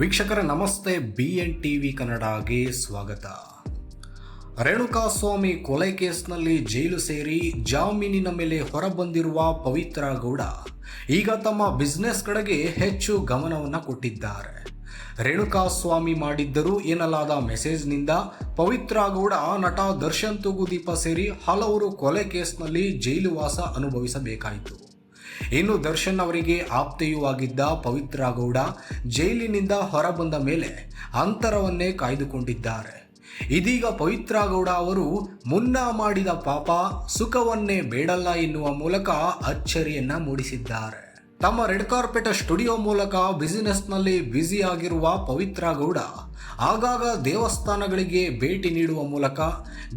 ವೀಕ್ಷಕರ, ನಮಸ್ತೆ. B N T V ಕನ್ನಡಗೆ ಸ್ವಾಗತ. ರೇಣುಕಾಸ್ವಾಮಿ ಕೊಲೆ ಕೇಸ್ನಲ್ಲಿ ಜೈಲು ಸೇರಿ ಜಾಮೀನಿನ ಮೇಲೆ ಹೊರಬಂದಿರುವ ಪವಿತ್ರ ಗೌಡ ಈಗ ತಮ್ಮ ಬಿಸ್ನೆಸ್ ಕಡೆಗೆ ಹೆಚ್ಚು ಗಮನವನ್ನು ಕೊಟ್ಟಿದ್ದಾರೆ. ರೇಣುಕಾಸ್ವಾಮಿ ಮಾಡಿದ್ದರು ಎನ್ನಲಾದ ಮೆಸೇಜ್ನಿಂದ ಪವಿತ್ರ ಗೌಡ, ನಟ ದರ್ಶನ್ ತೂಗುದೀಪ ಸೇರಿ ಹಲವರು ಕೊಲೆ ಕೇಸ್ನಲ್ಲಿ ಜೈಲು ವಾಸ ಅನುಭವಿಸಬೇಕಾಯಿತು. ಇನ್ನು ದರ್ಶನ್ ಅವರಿಗೆ ಆಪ್ತೆಯೂ ಆಗಿದ್ದ ಪವಿತ್ರ ಗೌಡ ಜೈಲಿನಿಂದ ಹೊರಬಂದ ಮೇಲೆ ಅಂತರವನ್ನೇ ಕಾಯ್ದುಕೊಂಡಿದ್ದಾರೆ. ಇದೀಗ ಪವಿತ್ರ ಗೌಡ ಅವರು ಮುನ್ನ ಮಾಡಿದ ಪಾಪ ಸುಖವನ್ನೇ ಬೇಡಲ್ಲ ಎನ್ನುವ ಮೂಲಕ ಅಚ್ಚರಿಯನ್ನ ಮೂಡಿಸಿದ್ದಾರೆ. ತಮ್ಮ ರೆಡ್ ಕಾರ್ಪೆಟ್ ಸ್ಟುಡಿಯೋ ಮೂಲಕ ಬಿಸಿನೆಸ್ನಲ್ಲಿ ಬ್ಯುಸಿ ಆಗಿರುವ ಪವಿತ್ರ ಗೌಡ ಆಗಾಗ ದೇವಸ್ಥಾನಗಳಿಗೆ ಭೇಟಿ ನೀಡುವ ಮೂಲಕ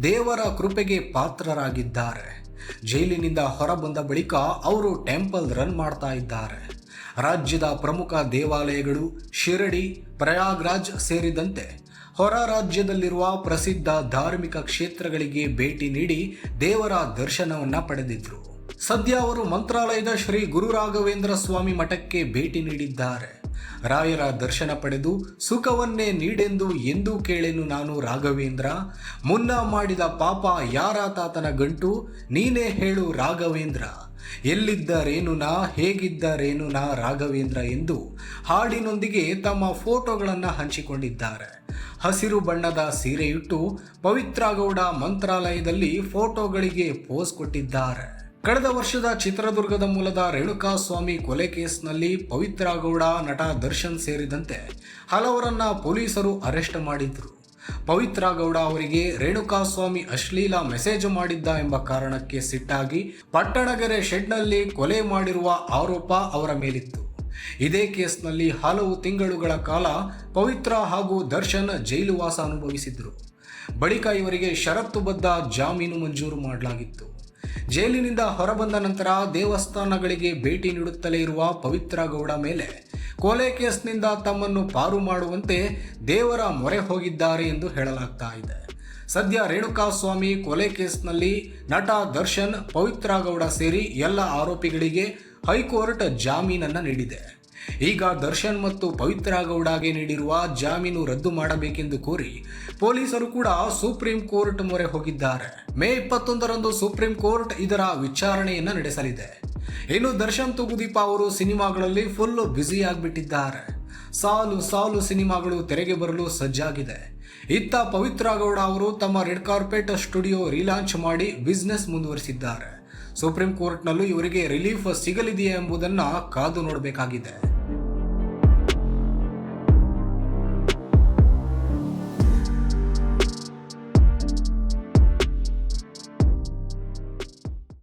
ದೇವರ ಕೃಪೆಗೆ ಪಾತ್ರರಾಗಿದ್ದಾರೆ. ಜೈಲಿನಿಂದ ಹೊರಬಂದ ಬಳಿಕ ಅವರು ಟೆಂಪಲ್ ರನ್ ಮಾಡ್ತಾ ಇದ್ದಾರೆ. ರಾಜ್ಯದ ಪ್ರಮುಖ ದೇವಾಲಯಗಳು ಶಿರಡಿ, ಪ್ರಯಾಗ್ರಾಜ್ ಸೇರಿದಂತೆ ಹೊರ ರಾಜ್ಯದಲ್ಲಿರುವ ಪ್ರಸಿದ್ಧ ಧಾರ್ಮಿಕ ಕ್ಷೇತ್ರಗಳಿಗೆ ಭೇಟಿ ನೀಡಿ ದೇವರ ದರ್ಶನವನ್ನು ಪಡೆದಿದ್ರು. ಸದ್ಯ ಅವರು ಮಂತ್ರಾಲಯದ ಶ್ರೀ ಗುರು ರಾಘವೇಂದ್ರ ಸ್ವಾಮಿ ಮಠಕ್ಕೆ ಭೇಟಿ ನೀಡಿದ್ದಾರೆ. ರಾಯರ ದರ್ಶನ ಪಡೆದು ಸುಖವನ್ನೇ ನೀಡೆಂದು ಎಂದೂ ಕೇಳೆನು ನಾನು ರಾಘವೇಂದ್ರ. ಮುನ್ನ ಮಾಡಿದ ಪಾಪ ಯಾರ ತಾತನ ಗಂಟು, ನೀನೇ ಹೇಳು ರಾಘವೇಂದ್ರ. ಎಲ್ಲಿದ್ದರೇನು ನಾ, ಹೇಗಿದ್ದರೇನು ನಾ ರಾಘವೇಂದ್ರ ಎಂದು ಹಾಡಿನೊಂದಿಗೆ ತಮ್ಮ ಫೋಟೋಗಳನ್ನು ಹಂಚಿಕೊಂಡಿದ್ದಾರೆ. ಹಸಿರು ಬಣ್ಣದ ಸೀರೆಯುಟ್ಟು ಪವಿತ್ರ ಗೌಡ ಮಂತ್ರಾಲಯದಲ್ಲಿ ಫೋಟೋಗಳಿಗೆ ಪೋಸ್ ಕೊಟ್ಟಿದ್ದಾರೆ. ಕಳೆದ ವರ್ಷದ ಚಿತ್ರದುರ್ಗದ ಮೂಲದ ರೇಣುಕಾಸ್ವಾಮಿ ಕೊಲೆ ಕೇಸ್ನಲ್ಲಿ ಪವಿತ್ರ ಗೌಡ ನಟ ದರ್ಶನ್ ಸೇರಿದಂತೆ ಹಲವರನ್ನ ಪೊಲೀಸರು ಅರೆಸ್ಟ್ ಮಾಡಿದ್ರು. ಪವಿತ್ರ ಗೌಡ ಅವರಿಗೆ ರೇಣುಕಾಸ್ವಾಮಿ ಅಶ್ಲೀಲ ಮೆಸೇಜ್ ಮಾಡಿದ್ದ ಎಂಬ ಕಾರಣಕ್ಕೆ ಸಿಟ್ಟಾಗಿ ಪಟ್ಟಣಗೆರೆ ಶೆಡ್ನಲ್ಲಿ ಕೊಲೆ ಮಾಡಿರುವ ಆರೋಪ ಅವರ ಮೇಲಿತ್ತು. ಇದೇ ಕೇಸ್ನಲ್ಲಿ ಹಲವು ತಿಂಗಳುಗಳ ಕಾಲ ಪವಿತ್ರ ಹಾಗೂ ದರ್ಶನ್ ಜೈಲುವಾಸ ಅನುಭವಿಸಿದ್ರು. ಬಳಿಕ ಇವರಿಗೆ ಷರತ್ತುಬದ್ಧ ಜಾಮೀನು ಮಂಜೂರು ಮಾಡಲಾಗಿತ್ತು. ಜೈಲಿನಿಂದ ಹೊರಬಂದ ನಂತರ ದೇವಸ್ಥಾನಗಳಿಗೆ ಭೇಟಿ ನೀಡುತ್ತಲೇ ಇರುವ ಪವಿತ್ರ ಗೌಡ ಮೇಲೆ ಕೊಲೆ ಕೇಸ್ನಿಂದ ತಮ್ಮನ್ನು ಪಾರು ಮಾಡುವಂತೆ ದೇವರ ಮೊರೆ ಹೋಗಿದ್ದಾರೆ ಎಂದು ಹೇಳಲಾಗ್ತಾ ಇದೆ. ಸದ್ಯ ರೇಣುಕಾಸ್ವಾಮಿ ಕೊಲೆ ಕೇಸ್ನಲ್ಲಿ ನಟ ದರ್ಶನ್, ಪವಿತ್ರ ಗೌಡ ಸೇರಿ ಎಲ್ಲ ಆರೋಪಿಗಳಿಗೆ ಹೈಕೋರ್ಟ್ ಜಾಮೀನನ್ನು ನೀಡಿದೆ. ಈಗ ದರ್ಶನ್ ಮತ್ತು ಪವಿತ್ರ ಗೌಡಾಗೆ ನೀಡಿರುವ ಜಾಮೀನು ರದ್ದು ಮಾಡಬೇಕೆಂದು ಕೋರಿ ಪೊಲೀಸರು ಕೂಡ ಸುಪ್ರೀಂ ಕೋರ್ಟ್ ಮೊರೆ ಹೋಗಿದ್ದಾರೆ. ಮೇ ಇಪ್ಪತ್ತೊಂದರಂದು ಸುಪ್ರೀಂ ಕೋರ್ಟ್ ಇದರ ವಿಚಾರಣೆಯನ್ನು ನಡೆಸಲಿದೆ. ಇನ್ನು ದರ್ಶನ್ ತುಗುದೀಪ ಅವರು ಸಿನಿಮಾಗಳಲ್ಲಿ ಫುಲ್ ಬ್ಯುಸಿ ಆಗಿಬಿಟ್ಟಿದ್ದಾರೆ. ಸಾಲು ಸಾಲು ಸಿನಿಮಾಗಳು ತೆರೆಗೆ ಬರಲು ಸಜ್ಜಾಗಿದೆ. ಇತ್ತ ಪವಿತ್ರ ಗೌಡ ಅವರು ತಮ್ಮ ರೆಡ್ ಕಾರ್ಪೆಟ್ ಸ್ಟುಡಿಯೋ ರಿಲಾಂಚ್ ಮಾಡಿ ಬಿಸ್ನೆಸ್ ಮುಂದುವರಿಸಿದ್ದಾರೆ. ಸುಪ್ರೀಂ ಕೋರ್ಟ್ನಲ್ಲೂ ಇವರಿಗೆ ರಿಲೀಫ್ ಸಿಗಲಿದೆಯೇ ಎಂಬುದನ್ನು ಕಾದು ನೋಡಬೇಕಾಗಿದೆ.